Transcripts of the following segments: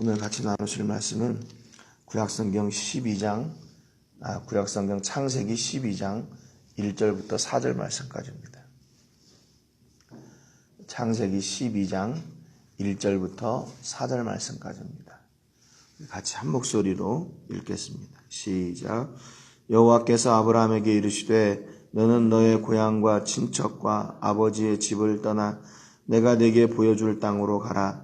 오늘 같이 나누실 말씀은 구약성경 12장, 아, 구약성경 창세기 12장 1절부터 4절 말씀까지입니다. 창세기 12장 1절부터 4절 말씀까지입니다. 같이 한 목소리로 읽겠습니다. 시작. 여호와께서 아브라함에게 이르시되 너는 너의 고향과 친척과 아버지의 집을 떠나 내가 네게 보여줄 땅으로 가라.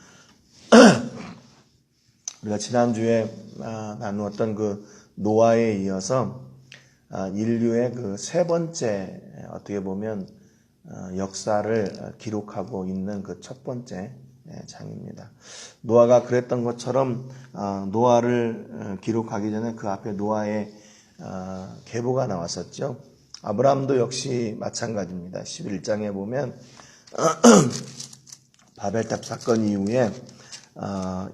우리가 지난주에 아, 나누었던 그 노아에 이어서 아, 인류의 그 세 번째 어떻게 보면 어, 역사를 기록하고 있는 그 첫 번째 예, 장입니다. 노아가 그랬던 것처럼 어, 노아를 어, 기록하기 전에 그 앞에 노아의 계보가 나왔었죠. 아브라함도 역시 마찬가지입니다. 11장에 보면 바벨탑 사건 이후에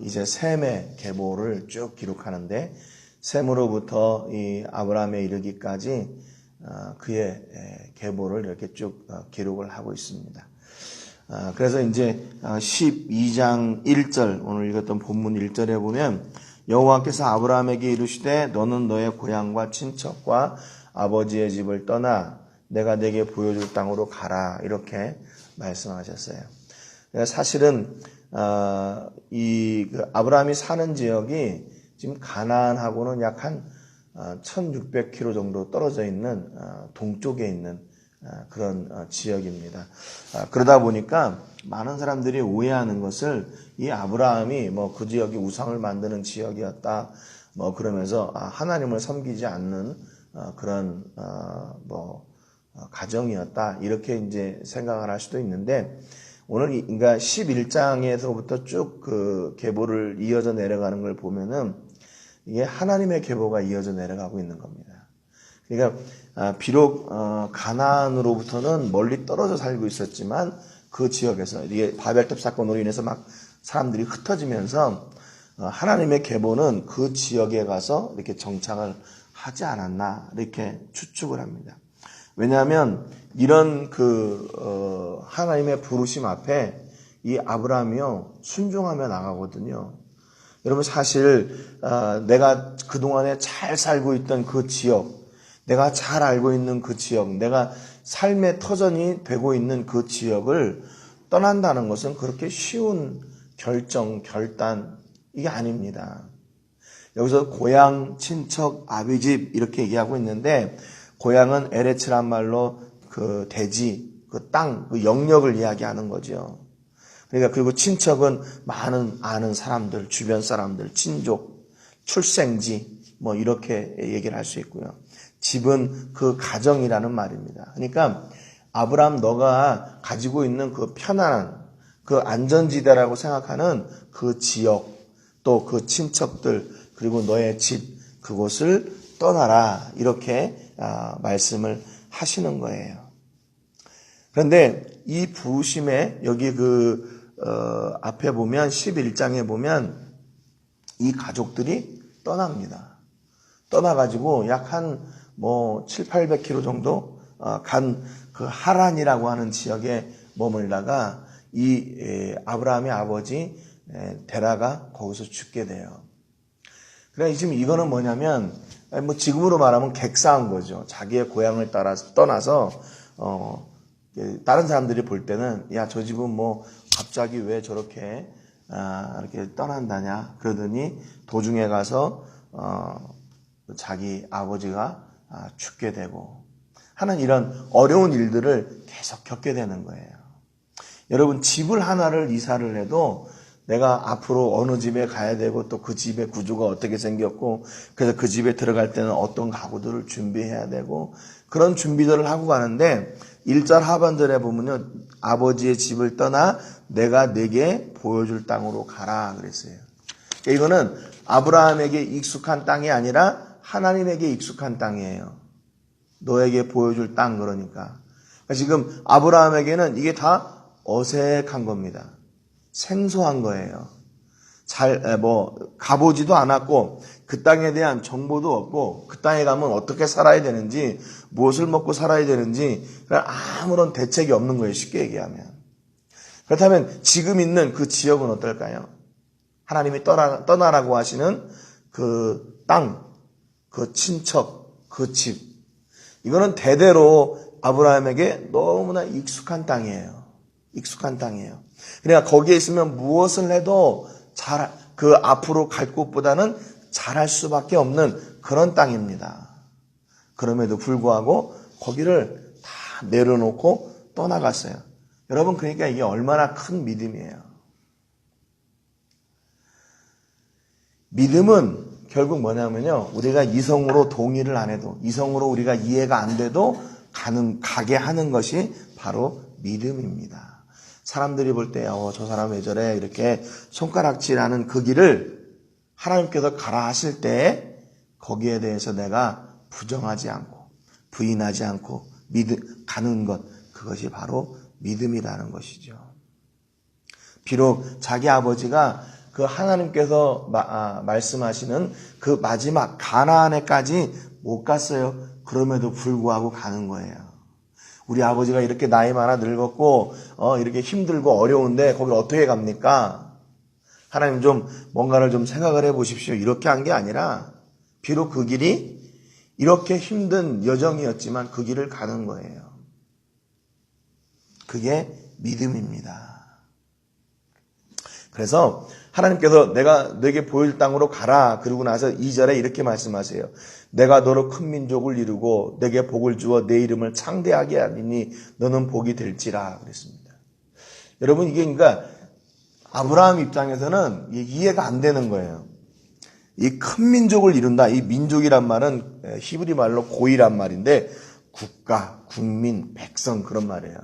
이제 셈의 계보를 쭉 기록하는데 셈으로부터 이 아브라함에 이르기까지 그의 계보를 이렇게 쭉 기록을 하고 있습니다. 아, 그래서 이제 12장 아, 1절 오늘 읽었던 본문 1절에 보면 여호와께서 아브라함에게 이르시되 너는 너의 고향과 친척과 아버지의 집을 떠나 내가 내게 보여줄 땅으로 가라 이렇게 말씀하셨어요. 사실은 아, 이그 아브라함이 사는 지역이 지금 가나안하고는 약한 1,600km 정도 떨어져 있는 동쪽에 있는 아, 그런 어, 지역입니다. 아, 그러다 보니까 많은 사람들이 오해하는 것을 이 아브라함이 뭐 그 지역이 우상을 만드는 지역이었다. 뭐 그러면서 아, 하나님을 섬기지 않는 어, 그런 어, 뭐 가정이었다. 이렇게 이제 생각을 할 수도 있는데 오늘 그러니까 11장에서부터 쭉 그 계보를 이어져 내려가는 걸 보면은 이게 하나님의 계보가 이어져 내려가고 있는 겁니다. 그러니까 아, 비록 어, 가나안으로부터는 멀리 떨어져 살고 있었지만 그 지역에서 이게 바벨탑 사건으로 인해서 막 사람들이 흩어지면서 어, 하나님의 계보는 그 지역에 가서 이렇게 정착을 하지 않았나 이렇게 추측을 합니다. 왜냐하면 이런 그 어, 하나님의 부르심 앞에 이 아브라함이요 순종하며 나가거든요. 여러분 사실 내가 그 동안에 잘 살고 있던 그 지역 내가 잘 알고 있는 그 지역, 내가 삶의 터전이 되고 있는 그 지역을 떠난다는 것은 그렇게 쉬운 결정, 결단, 이게 아닙니다. 여기서 고향, 친척, 아비집 이렇게 얘기하고 있는데 고향은 에레츠란 말로 그 대지, 그 땅, 그 영역을 이야기하는 거죠. 그러니까 그리고 친척은 많은 아는 사람들, 주변 사람들, 친족, 출생지 뭐 이렇게 얘기를 할 수 있고요. 집은 그 가정이라는 말입니다. 그러니까 아브라함 너가 가지고 있는 그 편안한 그 안전지대라고 생각하는 그 지역 또 그 친척들 그리고 너의 집 그곳을 떠나라 이렇게 아, 말씀을 하시는 거예요. 그런데 이 부심에 여기 그 어, 앞에 보면 11장에 보면 이 가족들이 떠납니다. 떠나가지고 약 한 뭐 7, 800km 정도 어, 간그 하란이라고 하는 지역에 머물다가 이 아브라함의 아버지 데라가 거기서 죽게 돼요. 그래 지금 이거는 뭐냐면 뭐 지금으로 말하면 객사한 거죠. 자기의 고향을 따라 떠나서 어 다른 사람들이 볼 때는 야 저 집은 뭐 갑자기 왜 저렇게 아, 이렇게 떠난다냐 그러더니 도중에 가서 어 자기 아버지가 아, 죽게 되고 하는 이런 어려운 일들을 계속 겪게 되는 거예요. 여러분 집을 하나를 이사를 해도 내가 앞으로 어느 집에 가야 되고 또 그 집의 구조가 어떻게 생겼고 그래서 그 집에 들어갈 때는 어떤 가구들을 준비해야 되고 그런 준비들을 하고 가는데 1절 하반절에 보면요 아버지의 집을 떠나 내가 내게 보여줄 땅으로 가라 그랬어요. 그러니까 이거는 아브라함에게 익숙한 땅이 아니라 하나님에게 익숙한 땅이에요. 너에게 보여줄 땅 그러니까. 그러니까 지금 아브라함에게는 이게 다 어색한 겁니다. 생소한 거예요. 잘, 뭐, 가보지도 않았고, 그 땅에 대한 정보도 없고, 그 땅에 가면 어떻게 살아야 되는지, 무엇을 먹고 살아야 되는지, 아무런 대책이 없는 거예요. 쉽게 얘기하면. 그렇다면 지금 있는 그 지역은 어떨까요? 하나님이 떠나, 떠나라고 하시는 그 땅, 그 친척, 그 집. 이거는 대대로 아브라함에게 너무나 익숙한 땅이에요. 익숙한 땅이에요. 그러니까 거기에 있으면 무엇을 해도 잘, 그 앞으로 갈 곳보다는 잘할 수밖에 없는 그런 땅입니다. 그럼에도 불구하고 거기를 다 내려놓고 떠나갔어요. 여러분, 그러니까 이게 얼마나 큰 믿음이에요. 믿음은 결국 뭐냐면요. 우리가 이성으로 동의를 안 해도, 이성으로 우리가 이해가 안 돼도 가는, 가게 하는 것이 바로 믿음입니다. 사람들이 볼 때, 어, 저 사람 왜 저래? 이렇게 손가락질하는 그 길을 하나님께서 가라 하실 때 거기에 대해서 내가 부정하지 않고 부인하지 않고 믿음, 가는 것, 그것이 바로 믿음이라는 것이죠. 비록 자기 아버지가 그 하나님께서 마, 아, 말씀하시는 그 마지막 가나안에까지 못 갔어요. 그럼에도 불구하고 가는 거예요. 우리 아버지가 이렇게 나이 많아 늙었고 어, 이렇게 힘들고 어려운데 거길 어떻게 갑니까? 하나님 좀 뭔가를 좀 생각을 해 보십시오. 이렇게 한 게 아니라 비록 그 길이 이렇게 힘든 여정이었지만 그 길을 가는 거예요. 그게 믿음입니다. 그래서 하나님께서 내가 내게 보일 땅으로 가라. 그러고 나서 2절에 이렇게 말씀하세요. 내가 너로 큰 민족을 이루고 내게 복을 주어 내 이름을 창대하게 하리니 너는 복이 될지라 그랬습니다. 여러분 이게 그러니까 아브라함 입장에서는 이해가 안 되는 거예요. 이 큰 민족을 이룬다. 이 민족이란 말은 히브리 말로 고이란 말인데 국가, 국민, 백성 그런 말이에요.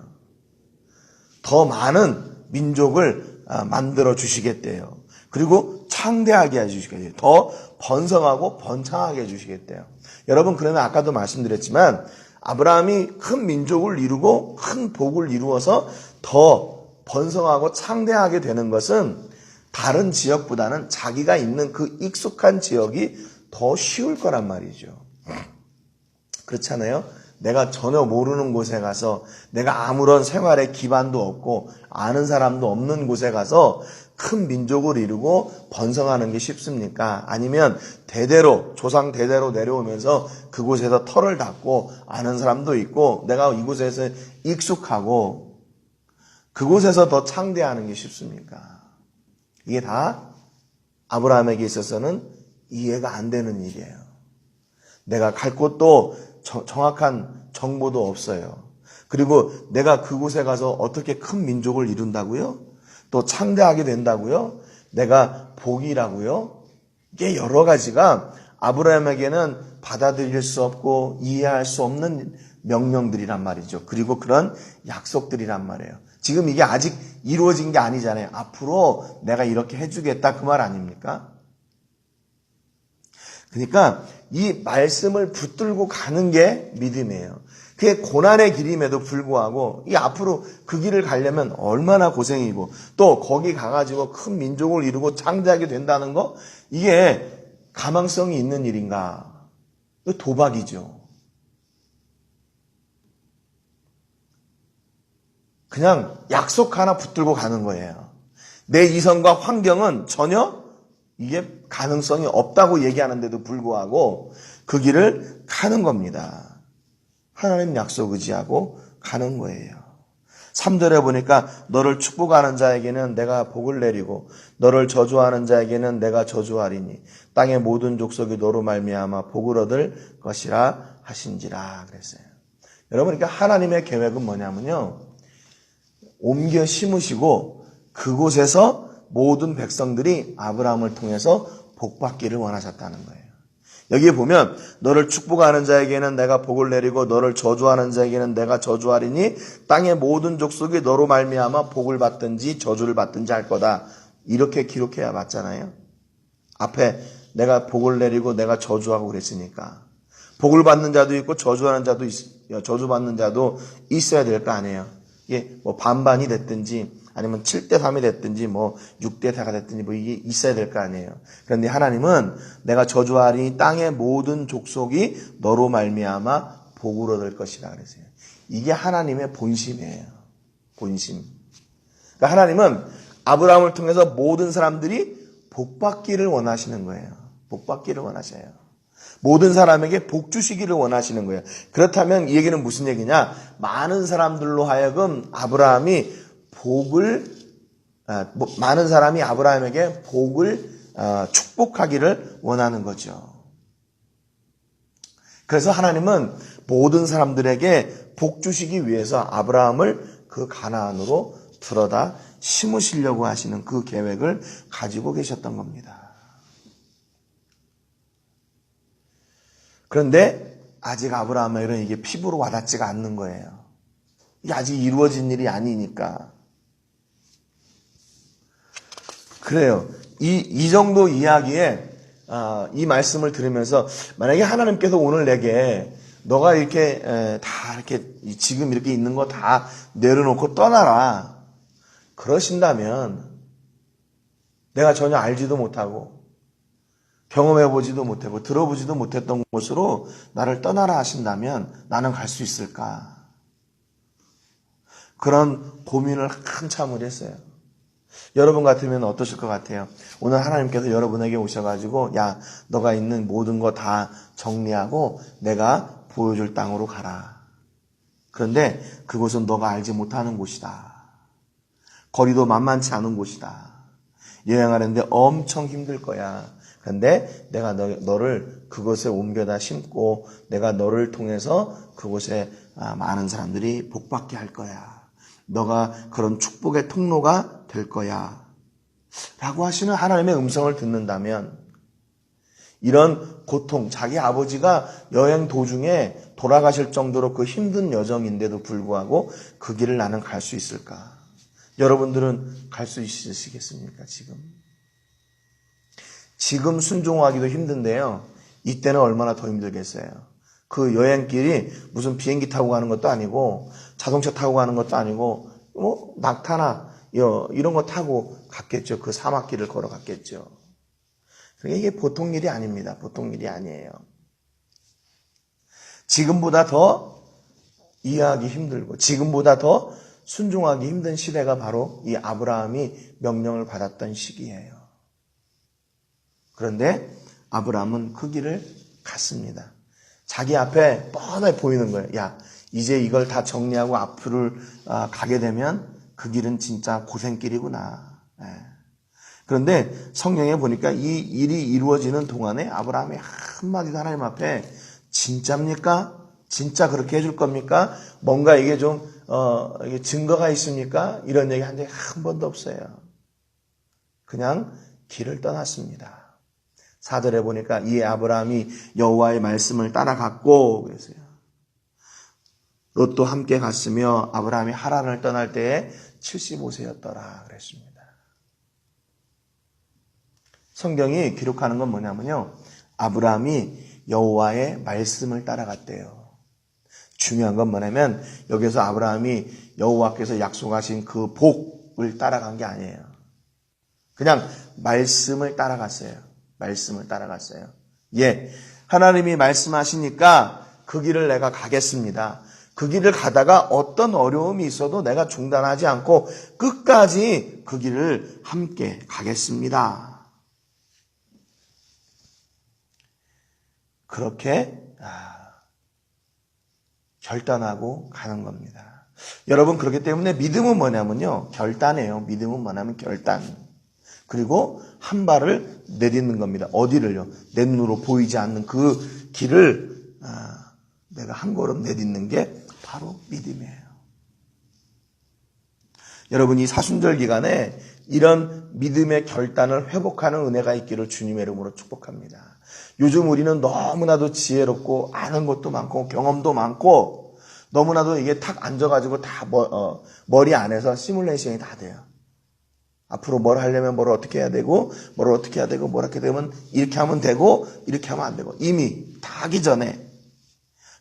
더 많은 민족을 만들어 주시겠대요. 그리고 창대하게 해주시겠대요. 더 번성하고 번창하게 해주시겠대요. 여러분 그러면 아까도 말씀드렸지만 아브라함이 큰 민족을 이루고 큰 복을 이루어서 더 번성하고 창대하게 되는 것은 다른 지역보다는 자기가 있는 그 익숙한 지역이 더 쉬울 거란 말이죠. 그렇잖아요. 내가 전혀 모르는 곳에 가서 내가 아무런 생활의 기반도 없고 아는 사람도 없는 곳에 가서 큰 민족을 이루고 번성하는 게 쉽습니까? 아니면 대대로 조상 대대로 내려오면서 그곳에서 털을 닦고 아는 사람도 있고 내가 이곳에서 익숙하고 그곳에서 더 창대하는 게 쉽습니까? 이게 다 아브라함에게 있어서는 이해가 안 되는 일이에요. 내가 갈 곳도 정확한 정보도 없어요. 그리고 내가 그곳에 가서 어떻게 큰 민족을 이룬다고요? 또 창대하게 된다고요? 내가 복이라고요? 이게 여러 가지가 아브라함에게는 받아들일 수 없고 이해할 수 없는 명령들이란 말이죠. 그리고 그런 약속들이란 말이에요. 지금 이게 아직 이루어진 게 아니잖아요. 앞으로 내가 이렇게 해주겠다 그 말 아닙니까? 그러니까 이 말씀을 붙들고 가는 게 믿음이에요. 그게 고난의 길임에도 불구하고 이 앞으로 그 길을 가려면 얼마나 고생이고 또 거기 가가지고 큰 민족을 이루고 창대하게 된다는 거 이게 가망성이 있는 일인가? 도박이죠. 그냥 약속 하나 붙들고 가는 거예요. 내 이성과 환경은 전혀 이게 가능성이 없다고 얘기하는데도 불구하고 그 길을 가는 겁니다. 하나님 약속 의지하고 가는 거예요. 3절에 보니까 너를 축복하는 자에게는 내가 복을 내리고 너를 저주하는 자에게는 내가 저주하리니 땅의 모든 족속이 너로 말미암아 복을 얻을 것이라 하신지라 그랬어요. 여러분 그러니까 하나님의 계획은 뭐냐면요. 옮겨 심으시고 그곳에서 모든 백성들이 아브라함을 통해서 복받기를 원하셨다는 거예요. 여기에 보면 너를 축복하는 자에게는 내가 복을 내리고 너를 저주하는 자에게는 내가 저주하리니 땅의 모든 족속이 너로 말미암아 복을 받든지 저주를 받든지 할 거다. 이렇게 기록해야 맞잖아요. 앞에 내가 복을 내리고 내가 저주하고 그랬으니까. 복을 받는 자도 있고 저주하는 자도 있, 저주받는 자도 있어야 될 거 아니에요. 이게 뭐 반반이 됐든지 아니면 7대 3이 됐든지 뭐 6대 4가 됐든지 뭐 이게 있어야 될 거 아니에요. 그런데 하나님은 내가 저주하리 땅의 모든 족속이 너로 말미암아 복을 얻을 것이라 그랬어요. 이게 하나님의 본심이에요. 본심. 그러니까 하나님은 아브라함을 통해서 모든 사람들이 복 받기를 원하시는 거예요. 복 받기를 원하셔요. 모든 사람에게 복 주시기를 원하시는 거예요. 그렇다면 이 얘기는 무슨 얘기냐? 많은 사람들로 하여금 아브라함이 복을 아, 뭐, 많은 사람이 아브라함에게 복을 아, 축복하기를 원하는 거죠. 그래서 하나님은 모든 사람들에게 복 주시기 위해서 아브라함을 그 가나안으로 들어다 심으시려고 하시는 그 계획을 가지고 계셨던 겁니다. 그런데 아직 아브라함에게는 이게 피부로 와닿지가 않는 거예요. 이게 아직 이루어진 일이 아니니까. 그래요. 이, 이 정도 이야기에, 아, 이 말씀을 들으면서, 만약에 하나님께서 오늘 내게, 너가 이렇게, 에, 다 이렇게, 지금 이렇게 있는 거 다 내려놓고 떠나라. 그러신다면, 내가 전혀 알지도 못하고, 경험해 보지도 못하고, 들어보지도 못했던 곳으로 나를 떠나라 하신다면, 나는 갈 수 있을까? 그런 고민을 한참을 했어요. 여러분 같으면 어떠실 것 같아요? 오늘 하나님께서 여러분에게 오셔가지고, 야, 너가 있는 모든 거 다 정리하고 내가 보여줄 땅으로 가라. 그런데 그곳은 너가 알지 못하는 곳이다. 거리도 만만치 않은 곳이다. 여행하는데 엄청 힘들 거야. 그런데 내가 너, 너를 그곳에 옮겨다 심고 내가 너를 통해서 그곳에 아, 많은 사람들이 복받게 할 거야. 너가 그런 축복의 통로가 될 거야. 라고 하시는 하나님의 음성을 듣는다면 이런 고통, 자기 아버지가 여행 도중에 돌아가실 정도로 그 힘든 여정인데도 불구하고 그 길을 나는 갈 수 있을까? 여러분들은 갈 수 있으시겠습니까, 지금? 지금 순종하기도 힘든데요. 이때는 얼마나 더 힘들겠어요. 그 여행길이 무슨 비행기 타고 가는 것도 아니고 자동차 타고 가는 것도 아니고 뭐 낙타나 이런 거 타고 갔겠죠. 그 사막길을 걸어갔겠죠. 그러니까 이게 보통 일이 아닙니다. 보통 일이 아니에요. 지금보다 더 이해하기 힘들고 지금보다 더 순종하기 힘든 시대가 바로 이 아브라함이 명령을 받았던 시기예요. 그런데 아브라함은 그 길을 갔습니다. 자기 앞에 뻔하게 보이는 거예요. 야, 이제 이걸 다 정리하고 앞으로 아, 가게 되면 그 길은 진짜 고생길이구나. 예. 그런데 성경에 보니까 이 일이 이루어지는 동안에 아브라함이 한마디도 하나님 앞에 진짜입니까? 진짜 그렇게 해줄 겁니까? 뭔가 이게 좀, 어, 이게 증거가 있습니까? 이런 얘기 한 적이 한 번도 없어요. 그냥 길을 떠났습니다. 사절에 보니까 이 아브라함이 여호와의 말씀을 따라갔고 그랬어요. 롯도 함께 갔으며 아브라함이 하란을 떠날 때에 75세였더라 그랬습니다. 성경이 기록하는 건 뭐냐면요. 아브라함이 여호와의 말씀을 따라갔대요. 중요한 건 뭐냐면 여기서 아브라함이 여호와께서 약속하신 그 복을 따라간 게 아니에요. 그냥 말씀을 따라갔어요. 말씀을 따라갔어요. 예. 하나님이 말씀하시니까 그 길을 내가 가겠습니다. 그 길을 가다가 어떤 어려움이 있어도 내가 중단하지 않고 끝까지 그 길을 함께 가겠습니다. 그렇게 아, 결단하고 가는 겁니다. 여러분 그렇기 때문에 믿음은 뭐냐면요. 결단이에요. 믿음은 뭐냐면 결단. 그리고 한 발을 내딛는 겁니다. 어디를요? 내 눈으로 보이지 않는 그 길을 아, 내가 한 걸음 내딛는 게 바로 믿음이에요. 여러분 이 사순절 기간에 이런 믿음의 결단을 회복하는 은혜가 있기를 주님의 이름으로 축복합니다. 요즘 우리는 너무나도 지혜롭고 아는 것도 많고 경험도 많고 너무나도 이게 탁 앉아가지고 다 머, 어, 머리 안에서 시뮬레이션이 다 돼요. 앞으로 뭘 하려면 뭘 어떻게 해야 되고, 뭘 어떻게 해야 되고, 뭘 어떻게 되면 이렇게 하면 되고, 이렇게 하면 안 되고, 이미 다 하기 전에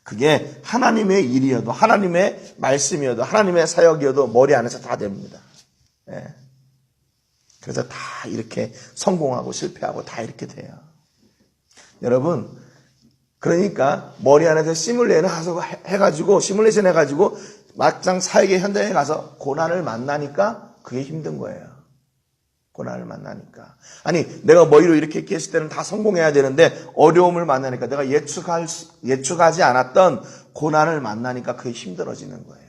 그게 하나님의 일이어도, 하나님의 말씀이어도, 하나님의 사역이어도 머리 안에서 다 됩니다. 예. 그래서 다 이렇게 성공하고 실패하고 다 이렇게 돼요. 여러분, 그러니까 머리 안에서 시뮬레이션 해가지고, 시뮬레이션 해가지고, 막상 사역의 현장에 가서 고난을 만나니까 그게 힘든 거예요. 고난을 만나니까. 아니, 내가 머리로 이렇게 했을 때는 다 성공해야 되는데 어려움을 만나니까 내가 예측할, 수- 예측하지 않았던 고난을 만나니까 그게 힘들어지는 거예요.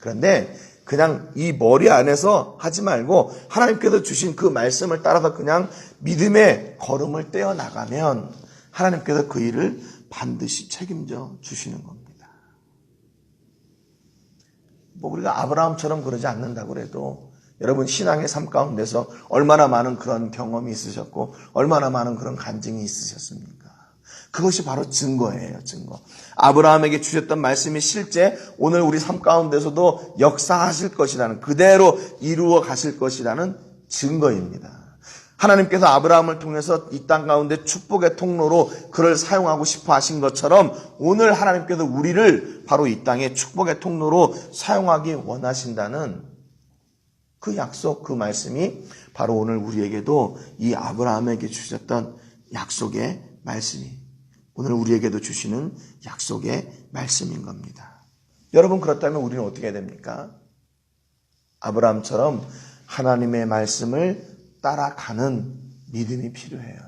그런데 그냥 이 머리 안에서 하지 말고 하나님께서 주신 그 말씀을 따라서 그냥 믿음의 걸음을 떼어 나가면 하나님께서 그 일을 반드시 책임져 주시는 겁니다. 뭐 우리가 아브라함처럼 그러지 않는다고 그래도 여러분 신앙의 삶 가운데서 얼마나 많은 그런 경험이 있으셨고 얼마나 많은 그런 간증이 있으셨습니까? 그것이 바로 증거예요, 증거. 아브라함에게 주셨던 말씀이 실제 오늘 우리 삶 가운데서도 역사하실 것이라는 그대로 이루어 가실 것이라는 증거입니다. 하나님께서 아브라함을 통해서 이 땅 가운데 축복의 통로로 그를 사용하고 싶어 하신 것처럼 오늘 하나님께서 우리를 바로 이 땅의 축복의 통로로 사용하기 원하신다는 그 약속, 그 말씀이 바로 오늘 우리에게도 이 아브라함에게 주셨던 약속의 말씀이 오늘 우리에게도 주시는 약속의 말씀인 겁니다. 여러분 그렇다면 우리는 어떻게 해야 됩니까? 아브라함처럼 하나님의 말씀을 따라가는 믿음이 필요해요.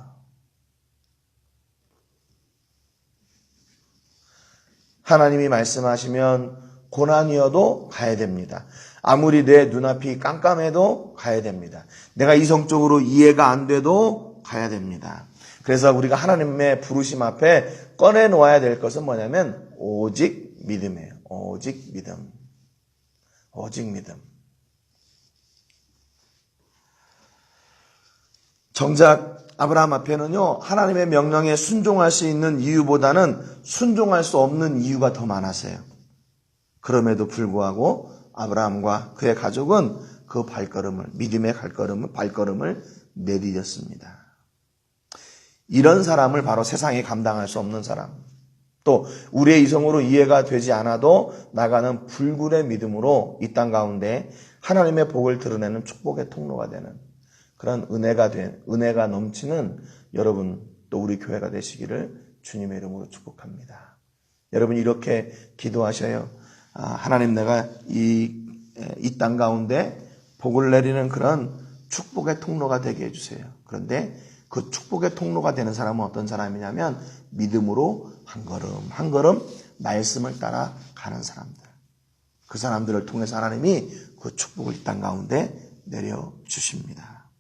하나님이 말씀하시면 고난이어도 가야 됩니다. 아무리 내 눈앞이 깜깜해도 가야 됩니다. 내가 이성적으로 이해가 안 돼도 가야 됩니다. 그래서 우리가 하나님의 부르심 앞에 꺼내 놓아야 될 것은 뭐냐면 오직 믿음이에요. 오직 믿음. 오직 믿음. 정작 아브라함 앞에는요, 하나님의 명령에 순종할 수 있는 이유보다는 순종할 수 없는 이유가 더 많았어요. 그럼에도 불구하고 아브라함과 그의 가족은 그 발걸음을, 믿음의 발걸음을, 발걸음을 내디뎠습니다. 이런 사람을 바로 세상에 감당할 수 없는 사람. 또 우리의 이성으로 이해가 되지 않아도 나가는 불굴의 믿음으로 이 땅 가운데 하나님의 복을 드러내는 축복의 통로가 되는 그런 은혜가 된 은혜가 넘치는 여러분 또 우리 교회가 되시기를 주님의 이름으로 축복합니다. 여러분 이렇게 기도하셔요. 아, 하나님 내가 이 이 땅 가운데 복을 내리는 그런 축복의 통로가 되게 해주세요. 그런데 그 축복의 통로가 되는 사람은 어떤 사람이냐면 믿음으로 한 걸음 한 걸음 말씀을 따라 가는 사람들. 그 사람들을 통해서 하나님이 그 축복을 이 땅 가운데 내려 주십니다.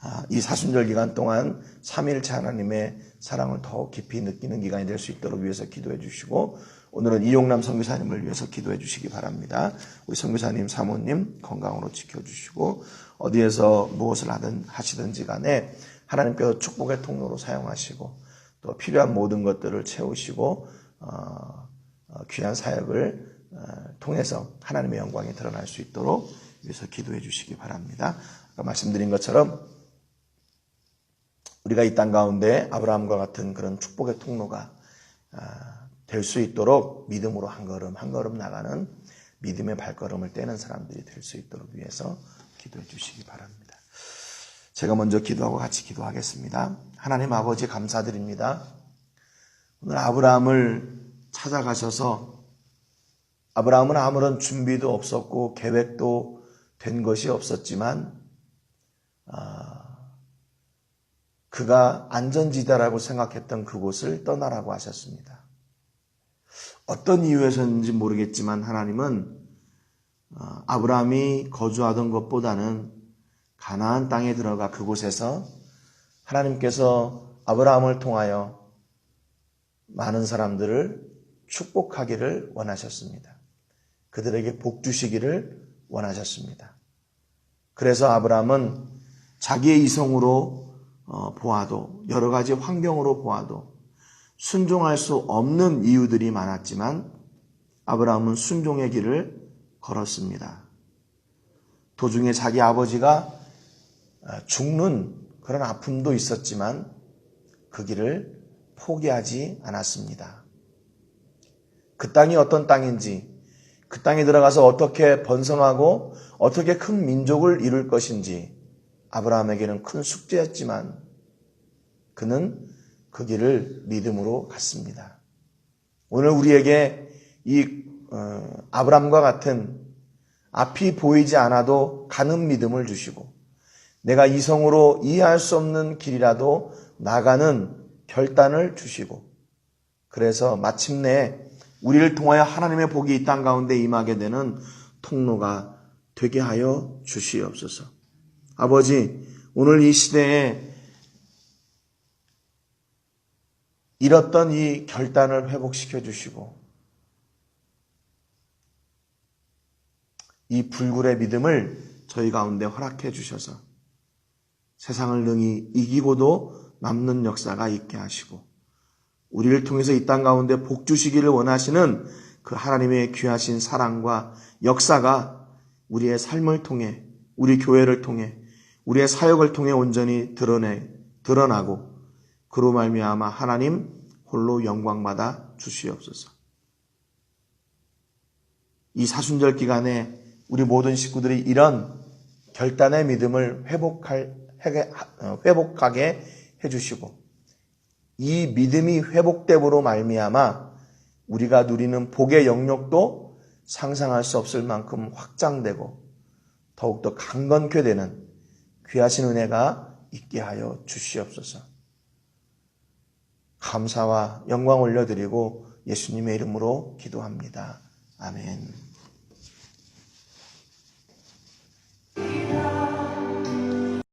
아, 이 사순절 기간 동안 삼일째 하나님의 사랑을 더 깊이 느끼는 기간이 될 수 있도록 위해서 기도해 주시고 오늘은 이용남 선교사님을 위해서 기도해 주시기 바랍니다. 우리 선교사님 사모님 건강으로 지켜주시고 어디에서 무엇을 하든 하시든지 간에 하나님께서 축복의 통로로 사용하시고 또 필요한 모든 것들을 채우시고 어, 어, 귀한 사역을 어, 통해서 하나님의 영광이 드러날 수 있도록 위해서 기도해 주시기 바랍니다. 아까 말씀드린 것처럼 우리가 이 땅 가운데 아브라함과 같은 그런 축복의 통로가 될 수 있도록 믿음으로 한 걸음 한 걸음 나가는 믿음의 발걸음을 떼는 사람들이 될 수 있도록 위해서 기도해 주시기 바랍니다. 제가 먼저 기도하고 같이 기도하겠습니다. 하나님 아버지 감사드립니다. 오늘 아브라함을 찾아가셔서 아브라함은 아무런 준비도 없었고 계획도 된 것이 없었지만 그가 안전지대라고 생각했던 그곳을 떠나라고 하셨습니다. 어떤 이유에서인지 모르겠지만 하나님은 어, 아브라함이 거주하던 것보다는 가나안 땅에 들어가 그곳에서 하나님께서 아브라함을 통하여 많은 사람들을 축복하기를 원하셨습니다. 그들에게 복 주시기를 원하셨습니다. 그래서 아브라함은 자기의 이성으로 어, 보아도 여러 가지 환경으로 보아도 순종할 수 없는 이유들이 많았지만 아브라함은 순종의 길을 걸었습니다. 도중에 자기 아버지가 아, 죽는 그런 아픔도 있었지만 그 길을 포기하지 않았습니다. 그 땅이 어떤 땅인지, 그 땅에 들어가서 어떻게 번성하고 어떻게 큰 민족을 이룰 것인지 아브라함에게는 큰 숙제였지만 그는 그 길을 믿음으로 갔습니다. 오늘 우리에게 이 어, 아브람과 같은 앞이 보이지 않아도 가는 믿음을 주시고 내가 이성으로 이해할 수 없는 길이라도 나가는 결단을 주시고 그래서 마침내 우리를 통하여 하나님의 복이 이 땅 가운데 임하게 되는 통로가 되게 하여 주시옵소서. 아버지, 오늘 이 시대에 잃었던 이 결단을 회복시켜 주시고 이 불굴의 믿음을 저희 가운데 허락해 주셔서 세상을 능히 이기고도 남는 역사가 있게 하시고 우리를 통해서 이 땅 가운데 복 주시기를 원하시는 그 하나님의 귀하신 사랑과 역사가 우리의 삶을 통해 우리 교회를 통해 우리의 사역을 통해 온전히 드러내 드러나고 그로 말미암아 하나님 홀로 영광받아 주시옵소서. 이 사순절 기간에 우리 모든 식구들이 이런 결단의 믿음을 회복할 회복하게 해주시고 이 믿음이 회복됨으로 말미암아 우리가 누리는 복의 영역도 상상할 수 없을 만큼 확장되고 더욱더 강건케 되는 귀하신 은혜가 있게 하여 주시옵소서. 감사와 영광 올려드리고 예수님의 이름으로 기도합니다. 아멘.